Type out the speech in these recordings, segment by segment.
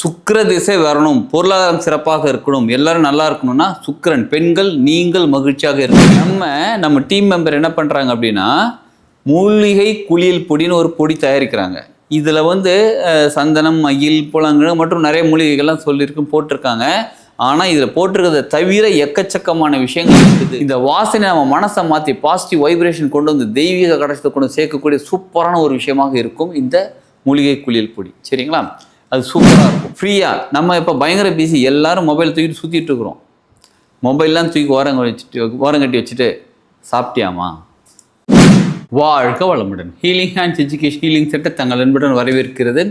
சுக்கர திசை வரணும் பொருளாதாரம் சிறப்பாக இருக்கணும் எல்லாரும் நல்லா இருக்கணும்னா சுக்கரன் பெண்கள் நீங்கள் மகிழ்ச்சியாக இருக்கணும் நம்ம நம்ம டீம் மெம்பர் என்ன பண்ணுறாங்க அப்படின்னா மூலிகை குளியல் பொடின்னு ஒரு பொடி தயாரிக்கிறாங்க. இதில் வந்து சந்தனம் மயில் புலங்கு மற்றும் நிறைய மூலிகைகள்லாம் சொல்லியிருக்கு போட்டிருக்காங்க. ஆனால் இதில் போட்டிருக்கிறத தவிர எக்கச்சக்கமான விஷயங்கள் இருக்குது. இந்த வாசனை நம்ம மனசை மாற்றி பாசிட்டிவ் வைப்ரேஷன் கொண்டு வந்து தெய்வீக கடைசத்தை கொண்டு சேர்க்கக்கூடிய சூப்பரான ஒரு விஷயமாக இருக்கும் இந்த மூலிகை குளியல் பொடி. சரிங்களா? அது சூப்பராக இருக்கும். ஃப்ரீயாக நம்ம இப்போ பயங்கர பிஸி எல்லாரும் மொபைல் தூக்கிட்டு சுற்றிட்டு இருக்கிறோம். மொபைல்லாம் தூக்கி ஓரங்க வச்சுட்டு ஓரங்கட்டி வச்சுட்டு சாப்பிட்டியாமா? வாழ்க வளமுடன். Healing hands education healing centre தங்கள் அன்புடன் வரவேற்கிறது.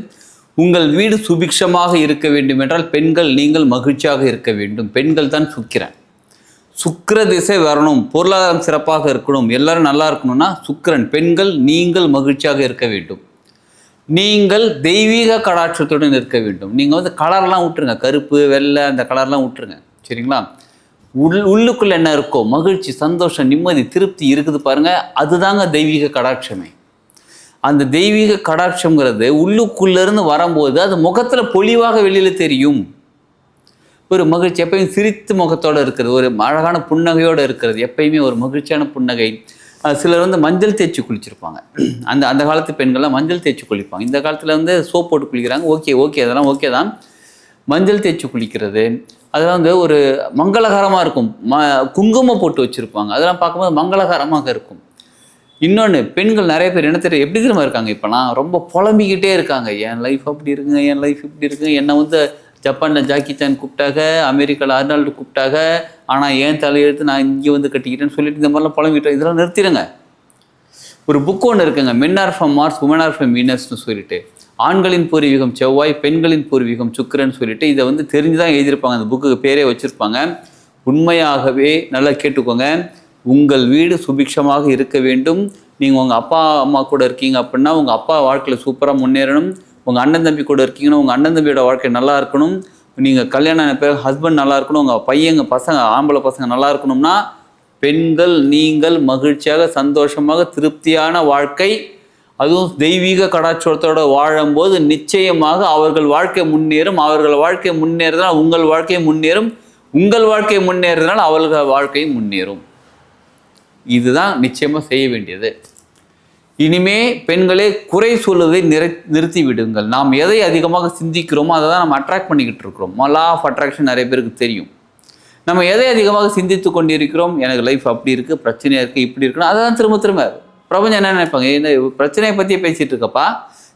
உங்கள் வீடு சுபிக்ஷமாக இருக்க வேண்டும் என்றால் பெண்கள் நீங்கள் மகிழ்ச்சியாக இருக்க வேண்டும். பெண்கள் தான் சுக்கிரன். சுக்கிர திசை வரணும். பொருளாதாரம் சிறப்பாக இருக்கணும். எல்லாரும் நல்லா இருக்கணும்னா சுக்கிரன். பெண்கள் நீங்கள் மகிழ்ச்சியாக இருக்க வேண்டும். நீங்கள் தெய்வீக கடாட்சத்துடன் இருக்க வேண்டும். நீங்கள் வந்து கலர்லாம் விட்டுருங்க கருப்பு வெள்ளை அந்த கலர்லாம் விட்டுருங்க சரிங்களா? உள் உள்ளுக்குள்ள என்ன இருக்கோ மகிழ்ச்சி சந்தோஷம் நிம்மதி திருப்தி இருக்குது பாருங்க. அதுதாங்க தெய்வீக கடாட்சமே. அந்த தெய்வீக கடாட்சங்கிறது உள்ளுக்குள்ளேருந்து வரும்போது அது முகத்தில் பொலிவாக வெளியில் தெரியும். ஒரு மகிழ்ச்சி எப்பயும் சிரித்து முகத்தோடு இருக்கிறது. ஒரு அழகான புன்னகையோடு இருக்கிறது. எப்பயுமே ஒரு மகிழ்ச்சியான புன்னகை. சிலர் வந்து மஞ்சள் தேய்ச்சி குளிச்சிருப்பாங்க. அந்த அந்த காலத்து பெண்கள்லாம் மஞ்சள் தேய்ச்சி குளிப்பாங்க. இந்த காலத்தில் வந்து சோப் போட்டு குளிக்கிறாங்க. ஓகே ஓகே அதெல்லாம் ஓகே தான். மஞ்சள் தேய்ச்சி குளிக்கிறது. அதெல்லாம் வந்து ஒரு மங்களகரமாக இருக்கும். ம குங்குமம் போட்டு வச்சுருப்பாங்க. அதெல்லாம் பார்க்கும்போது மங்களகரமாக இருக்கும். இன்னொன்று பெண்கள் நிறைய பேர் என்ன தெரியும் எப்படி திரும்ப இருக்காங்க இப்போலாம் ரொம்ப புலம்பிக்கிட்டே இருக்காங்க. என் லைஃப் அப்படி இருக்குங்க என் லைஃப் இப்படி இருக்குங்க என்னை வந்து ஜப்பானில் ஜாக்கி சான் கூப்பிட்டாங்க அமெரிக்காவில் அர்னால்டு கூப்பிட்டாங்க. ஆனால் ஏன் தலையெழுத்து நான் இங்கே வந்து கட்டிக்கிட்டேன்னு சொல்லிட்டு இந்த மாதிரிலாம் புலம்பிக்கிட்டேன் இதெல்லாம் நிறுத்திடுங்க. ஒரு புக் ஒன்று இருக்குங்க men are from Mars women are from வீனஸ்னு சொல்லிட்டு. ஆண்களின் பூர்வீகம் செவ்வாய் பெண்களின் பூர்வீகம் சுக்கரன்னு சொல்லிட்டு இதை வந்து தெரிஞ்சு தான் எழுதியிருப்பாங்க. அந்த புக்குக்கு பேரே வச்சுருப்பாங்க. உண்மையாகவே நல்லா கேட்டுக்கோங்க. உங்கள் வீடு சுபிக்ஷமாக இருக்க வேண்டும். நீங்கள் உங்கள் அப்பா அம்மா கூட இருக்கீங்க அப்படின்னா உங்கள் அப்பா வாழ்க்கையில் சூப்பராக முன்னேறணும். உங்கள் அண்ணன் தம்பி கூட இருக்கீங்கன்னா உங்கள் அண்ணன் தம்பியோட வாழ்க்கை நல்லா இருக்கணும். நீங்கள் கல்யாணம் ஆன ஹஸ்பண்ட் நல்லா இருக்கணும். உங்கள் பையங்க பசங்க ஆம்பளை பசங்க நல்லா இருக்கணும்னா பெண்கள் நீங்கள் மகிழ்ச்சியாக சந்தோஷமாக திருப்தியான வாழ்க்கை அதுவும் தெய்வீக கடாட்சத்தோட வாழும்போது நிச்சயமாக அவர்கள் வாழ்க்கை முன்னேறும். அவர்கள் வாழ்க்கை முன்னேறதுனால் உங்கள் வாழ்க்கை முன்னேறும். உங்கள் வாழ்க்கை முன்னேறதுனால் அவர்கள் வாழ்க்கையும் முன்னேறும். இதுதான் நிச்சயமாக செய்ய வேண்டியது. இனிமே பெண்களே குறை சொல்வதை நிறை நிறுத்தி விடுங்கள் நாம் எதை அதிகமாக சிந்திக்கிறோமோ அதை தான் நம்ம அட்ராக்ட் பண்ணிக்கிட்டு இருக்கிறோம். லா ஆஃப் அட்ராக்ஷன் நிறைய பேருக்கு தெரியும். நம்ம எதை அதிகமாக சிந்தித்து கொண்டிருக்கிறோம்? எனக்கு லைஃப் அப்படி இருக்குது பிரச்சனையாக இருக்குது இப்படி இருக்குன்னு அதை தான் திரும்ப திரும்ப. பிரபஞ்சம் என்ன நினைப்பாங்க? இந்த பிரச்சனையை பற்றியே பேசிகிட்டு இருக்கப்பா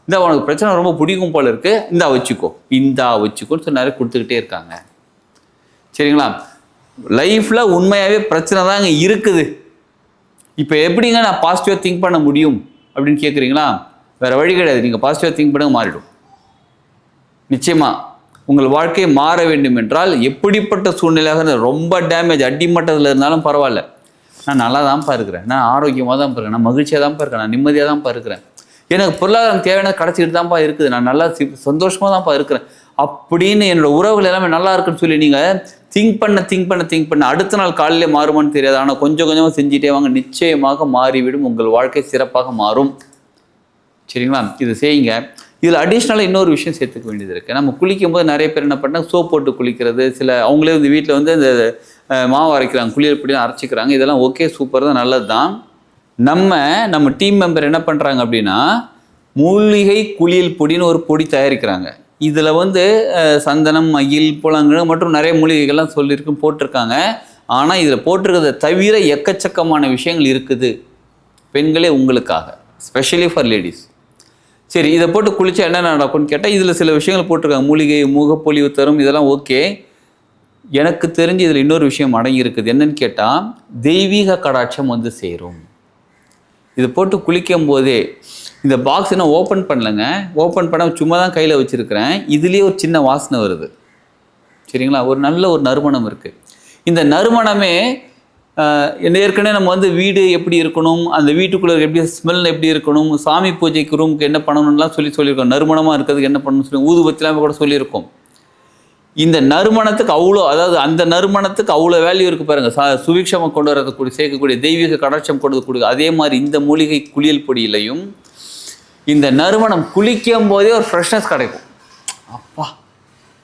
இந்த உனக்கு பிரச்சனை ரொம்ப பிடிக்கும் போல இருக்குது இந்தா வச்சுக்கோ. இந்தா வச்சுக்கோன்னு சொல்லி நிறைய கொடுத்துக்கிட்டே இருக்காங்க. சரிங்களா? லைஃப்பில் உண்மையாகவே பிரச்சனை தாங்க இருக்குது. இப்போ எப்படிங்க நான் பாசிட்டிவாக திங்க் பண்ண முடியும்? அப்படின்னு கேட்குறீங்களா வேறு வழி கிடையாது. நீங்கள் பாசிட்டிவாக திங்க் பண்ணுங்க மாறிடும். நிச்சயமாக உங்கள் வாழ்க்கை மாற வேண்டும் என்றால் எப்படிப்பட்ட சூழ்நிலையாக ரொம்ப டேமேஜ் அடிமட்டத்தில் இருந்தாலும் பரவாயில்ல. நான் நல்லா தான்ப்பா இருக்கிறேன் நான் ஆரோக்கியமாக தான் இருக்கிறேன் நான் மகிழ்ச்சியாக தான்ப்பா இருக்கேன் நான் நிம்மதியாக தான்ப்பா இருக்கிறேன் எனக்கு பொருளாதாரம் தேவையான கிடச்சிட்டு தான்ப்பா இருக்குது. நான் நல்லா சந்தோஷமாக தான்ப்பா இருக்கிறேன். அப்படின்னு என்னோட உறவுகள் எல்லாமே நல்லா இருக்குன்னு சொல்லி நீங்கள் திங்க் பண்ண திங்க் பண்ண திங்க் பண்ண அடுத்த நாள் காலையில் மாறுமான்னு தெரியாது. ஆனால் கொஞ்சம் கொஞ்சமாக செஞ்சுட்டே வாங்க. நிச்சயமாக மாறிவிடும். உங்கள் வாழ்க்கை சிறப்பாக மாறும். சரிங்களா? இது செய்யுங்க. இதில் அடிஷ்னலாக இன்னொரு விஷயம் சேர்த்துக்க வேண்டியது இருக்குது நம்ம குளிக்கும் போது நிறைய பேர் என்ன பண்ணால் சோப் போட்டு குளிக்கிறது. சில அவங்களே வந்து வீட்டில் வந்து இந்த மாவு அரைக்கிறாங்க. குளியல் பொடி அரைச்சிக்கிறாங்க. இதெல்லாம் ஓகே சூப்பர் தான் நல்லது தான் நம்ம நம்ம டீம் மெம்பர் என்ன பண்ணுறாங்க அப்படின்னா மூலிகை குளியல் பொடின்னு ஒரு பொடி தயாரிக்கிறாங்க. இதில் வந்து சந்தனம் மயில் புலங்கு மற்றும் நிறைய மூலிகைகள்லாம் சொல்லியிருக்கு போட்டிருக்காங்க. ஆனால் இதில் போட்டிருக்கிறத தவிர எக்கச்சக்கமான விஷயங்கள் இருக்குது. பெண்களே உங்களுக்காக ஸ்பெஷலி ஃபார் லேடிஸ் சரி இதை போட்டு குளித்தா என்ன நடக்கும்னு கேட்டால் இதில் சில விஷயங்கள் போட்டிருக்காங்க. மூலிகை முகப்பொலிவு தரும் இதெல்லாம் ஓகே. எனக்கு தெரிஞ்சு இதில் இன்னொரு விஷயம் அடங்கியிருக்குது. என்னன்னு கேட்டால் தெய்வீக கடாட்சம் வந்து சேரும். இதை போட்டு குளிக்கும் போதே இந்த பாக்ஸ் இன்னும் ஓப்பன் பண்ணலங்க. ஓப்பன் பண்ண சும்மா தான் கையில் வச்சுருக்கிறேன். இதுலேயே ஒரு சின்ன வாசனை வருது. சரிங்களா? ஒரு நல்ல ஒரு நறுமணம் இருக்குது இந்த நறுமணமே ஏற்கனவே நம்ம வந்து வீடு எப்படி இருக்கணும் அந்த வீட்டுக்குள்ளே எப்படி ஸ்மெல் எப்படி இருக்கணும் சாமி பூஜைக்கு ரூமுக்கு என்ன பண்ணணும்லாம் சொல்லி சொல்லியிருக்கோம். நறுமணமாக இருக்கிறதுக்கு என்ன பண்ணணும்னு சொல்லி ஊதுபத்திலாம் கூட சொல்லியிருக்கோம். இந்த நறுமணத்துக்கு அவ்வளோ அதாவது அந்த நறுமணத்துக்கு அவ்வளோ வேல்யூ இருக்குது பாருங்கள் சா சுவிக்ஷமாக கொண்டு வரக்கூடிய சேர்க்கக்கூடிய தெய்வீக கடாட்சம் கொண்டு வரக்கூடிய அதே மாதிரி இந்த மூலிகை குளியல் பொடியிலையும் இந்த நறுமணம் குளிக்கும் போதே ஒரு ஃப்ரெஷ்னஸ் கிடைக்கும். அப்பா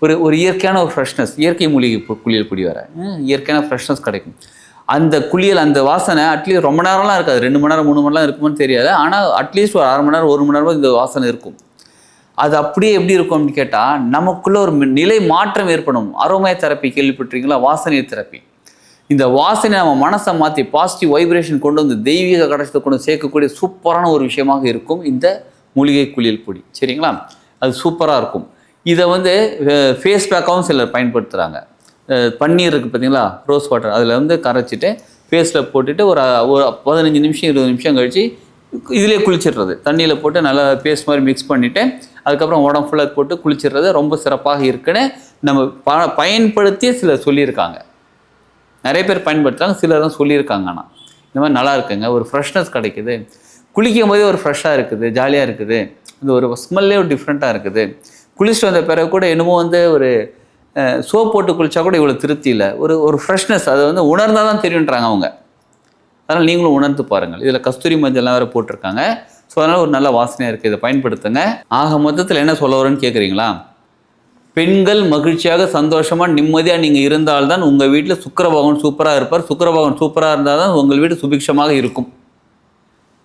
ஒரு ஒரு இயற்கையான ஒரு ஃப்ரெஷ்னஸ் இயற்கை மூலிகை குளியல் குடி வர. இயற்கையான ஃப்ரெஷ்னஸ் கிடைக்கும். அந்த குளியல் அந்த வாசனை அட்லீஸ்ட் ரொம்ப நேரம்லாம் இருக்காது. ரெண்டு மணி நேரம் மூணு மணி நேரம் இருக்குமான்னு தெரியாது. ஆனால் அட்லீஸ்ட் ஒரு அரை மணி நேரம் ஒரு மணி நேரம் இந்த வாசனை இருக்கும். அது அப்படியே எப்படி இருக்கும் அப்படின்னு கேட்டால் நமக்குள்ள ஒரு நிலை மாற்றம் ஏற்படும். அரோமய தெரப்பி கேள்விப்பட்டிருக்கீங்களா? வாசனை தெரப்பி இந்த வாசனை நம்ம மனசை மாற்றி பாசிட்டிவ் வைப்ரேஷன் கொண்டு வந்து தெய்வீக கடைசத்தை கொண்டு சேர்க்கக்கூடிய சூப்பரான ஒரு விஷயமாக இருக்கும் இந்த மூலிகை குளியல் பொடி சரிங்களா? அது சூப்பராக இருக்கும். இதை வந்து ஃபேஸ் பேக்காகவும் சிலர் பயன்படுத்துகிறாங்க பன்னீர் இருக்குது பார்த்தீங்களா ரோஸ் வாட்டர் அதில் வந்து கரைச்சிட்டு ஃபேஸில் போட்டுட்டு ஒரு ஒரு பதினஞ்சு நிமிஷம் இருபது நிமிஷம் கழிச்சு இதிலே குளிச்சிடுறது. தண்ணியில் போட்டு நல்லா பேஸ்ட் மாதிரி மிக்ஸ் பண்ணிவிட்டு அதுக்கப்புறம் உடம்பு ஃபுல்லாக போட்டு குளிச்சிடுறது ரொம்ப சிறப்பாக இருக்குன்னு நம்ம ப பயன்படுத்தி சிலர் சொல்லியிருக்காங்க. நிறைய பேர் பயன்படுத்துறாங்க சிலர் தான் சொல்லியிருக்காங்க ஆனால் இந்த மாதிரி நல்லா இருக்குங்க. ஒரு ஃப்ரெஷ்னஸ் கிடைக்குது. குளிக்கும் போதே ஒரு ஃப்ரெஷ்ஷாக இருக்குது ஜாலியாக இருக்குது. அந்த ஒரு ஸ்மெல்லே ஒரு டிஃப்ரெண்ட்டாக இருக்குது. குளிச்சுட்டு வந்த பிறகு கூட என்னமோ வந்து ஒரு சோப் போட்டு குளித்தா கூட இவ்வளோ திருப்தி இல்லை. ஒரு ஒரு ஃப்ரெஷ்னஸ் அதை வந்து உணர்ந்தால் தான் தெரியுன்றாங்க அவங்க. அதனால் நீங்களும் உணர்ந்து பாருங்கள். இதில் கஸ்தூரி மஞ்சள்லாம் வேறு போட்டிருக்காங்க. ஸோ அதனால் ஒரு நல்ல வாசனையாக இருக்குது இதை பயன்படுத்துங்க. ஆக மொத்தத்தில் என்ன சொல்ல வரேன்னு கேட்குறீங்களா பெண்கள் மகிழ்ச்சியாக சந்தோஷமாக நிம்மதியாக நீங்கள் இருந்தால்தான் உங்கள் வீட்டில் சுக்கிரபகவான் சூப்பராக இருப்பார். சுக்கிரபகவான் சூப்பராக இருந்தால் தான் உங்கள் வீடு சுபிக்ஷமாக இருக்கும்.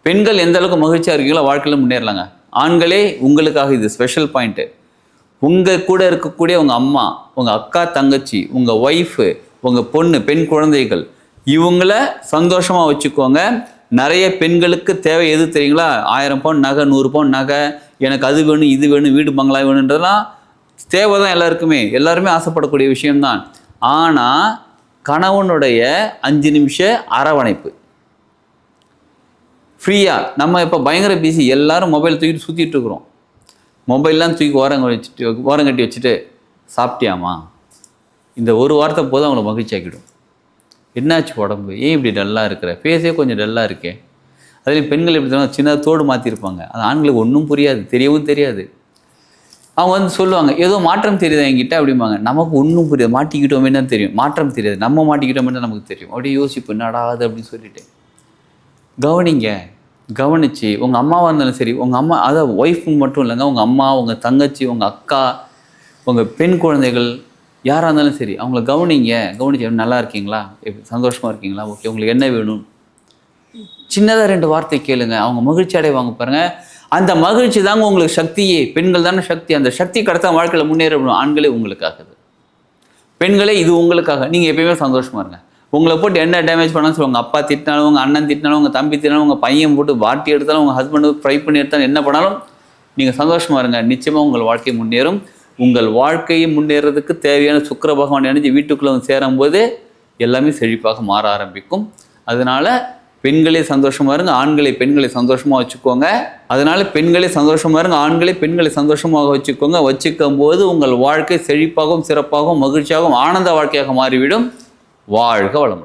பெண்கள் எந்த அளவுக்கு மகிழ்ச்சியாக இருக்கீங்களோ வாழ்க்கையில் முன்னேறலாங்க. ஆண்களே உங்களுக்காக இது ஸ்பெஷல் பாயிண்ட்டு உங்கள் கூட இருக்கக்கூடிய உங்கள் அம்மா உங்கள் அக்கா தங்கச்சி உங்கள் ஒய்ஃபு உங்கள் பொண்ணு பெண் குழந்தைகள் இவங்கள சந்தோஷமாக வச்சுக்கோங்க. நிறைய பெண்களுக்கு தேவை எது தெரியுங்களா? ஆயிரம் பவுன் நகை நூறு பவுன் நகை எனக்கு அது வேணும் இது வேணும் வீடு பங்களா வேணுன்றதெல்லாம் தேவை தான் எல்லாருக்குமே. எல்லாருமே ஆசைப்படக்கூடிய விஷயம்தான். ஆனால் கணவனுடைய அஞ்சு நிமிஷ அரவணைப்பு. ஃப்ரீயாக நம்ம இப்போ பயங்கர பிஸி எல்லாரும் மொபைல் தூக்கிட்டு சுற்றிட்டு இருக்கிறோம். மொபைல்லாம் தூக்கி ஓரம் வச்சுட்டு ஓரம் கட்டி வச்சுட்டு சாப்பிட்டியாமா? இந்த ஒரு வாரத்தை போதும் அவங்கள மகிழ்ச்சி ஆக்கிடும். என்னாச்சு உடம்பு? ஏன் இப்படி டல்லாக இருக்கிற? ஃபேஸே கொஞ்சம் டல்லாக இருக்கே. அதுலேயும் பெண்கள் எப்படி சொன்னால் சின்ன தோடு மாற்றிருப்பாங்க அது ஆண்களுக்கு ஒன்றும் புரியாது. தெரியவும் தெரியாது. அவங்க வந்து சொல்லுவாங்க ஏதோ மாற்றம் தெரியுதா என்கிட்ட? அப்படிம்பாங்க. நமக்கு ஒன்றும் புரியாது. மாட்டிக்கிட்டோமே தான் தெரியும். மாற்றம் தெரியாது. நம்ம மாட்டிக்கிட்டோமே தான் நமக்கு தெரியும். அப்படியே யோசிப்பு என்னடா அது? அப்படின்னு சொல்லிட்டு. கவனிங்க கவனிச்சு. உங்கள் அம்மாவாக இருந்தாலும் சரி உங்கள் அம்மா அதான் ஒய்ஃபு மட்டும் இல்லைங்க உங்கள் அம்மா உங்கள் தங்கச்சி உங்கள் அக்கா உங்கள் பெண் குழந்தைகள் யாராக இருந்தாலும் சரி அவங்கள கவனிங்க. கவனிச்சு நல்லா இருக்கீங்களா? எப்படி சந்தோஷமாக இருக்கீங்களா? ஓகே உங்களுக்கு என்ன வேணும்? சின்னதாக ரெண்டு வார்த்தை கேளுங்க. அவங்க மகிழ்ச்சி அடைவாங்க பாருங்கள் அந்த மகிழ்ச்சி தாங்க உங்களுக்கு சக்தியே. பெண்கள் தானே சக்தி. அந்த சக்தி கடத்த வாழ்க்கையில் முன்னேறணும் ஆண்களே உங்களுக்காகுது பெண்களே இது உங்களுக்காக. நீங்கள் எப்பயுமே சந்தோஷமாக இருங்க. உங்களை போட்டு என்ன டேமேஜ் பண்ணாலும் சொல்லுவாங்க. உங்கள் அப்பா திட்டினாலும் உங்கள் அண்ணன் திட்டினாலும் உங்கள் தம்பி திட்டினாலும் உங்கள் பையன் போட்டு வாட்டி எடுத்தாலும் உங்கள் ஹஸ்பண்டு ஃப்ரை பண்ணி எடுத்தாலும் என்ன பண்ணாலும் நீங்கள் சந்தோஷமா இருங்க. நிச்சயமாக உங்கள் வாழ்க்கை முன்னேறும். உங்கள் வாழ்க்கையை முன்னேறதுக்கு தேவையான சுக்கர பகவான் இணைஞ்சு வீட்டுக்குள்ளே வந்து சேரும்போது எல்லாமே செழிப்பாக மாற ஆரம்பிக்கும். அதனால் பெண்களே சந்தோஷமாக இருங்க. ஆண்களை பெண்களை சந்தோஷமாக வச்சுக்கோங்க. அதனால் பெண்களே சந்தோஷமாக இருங்க. ஆண்களை பெண்களை சந்தோஷமாக வச்சுக்கோங்க. வச்சுக்கும் போது உங்கள் வாழ்க்கை செழிப்பாகவும் சிறப்பாகவும் மகிழ்ச்சியாகவும் ஆனந்த வாழ்க்கையாக மாறிவிடும். வாழ்க வளமுடன்.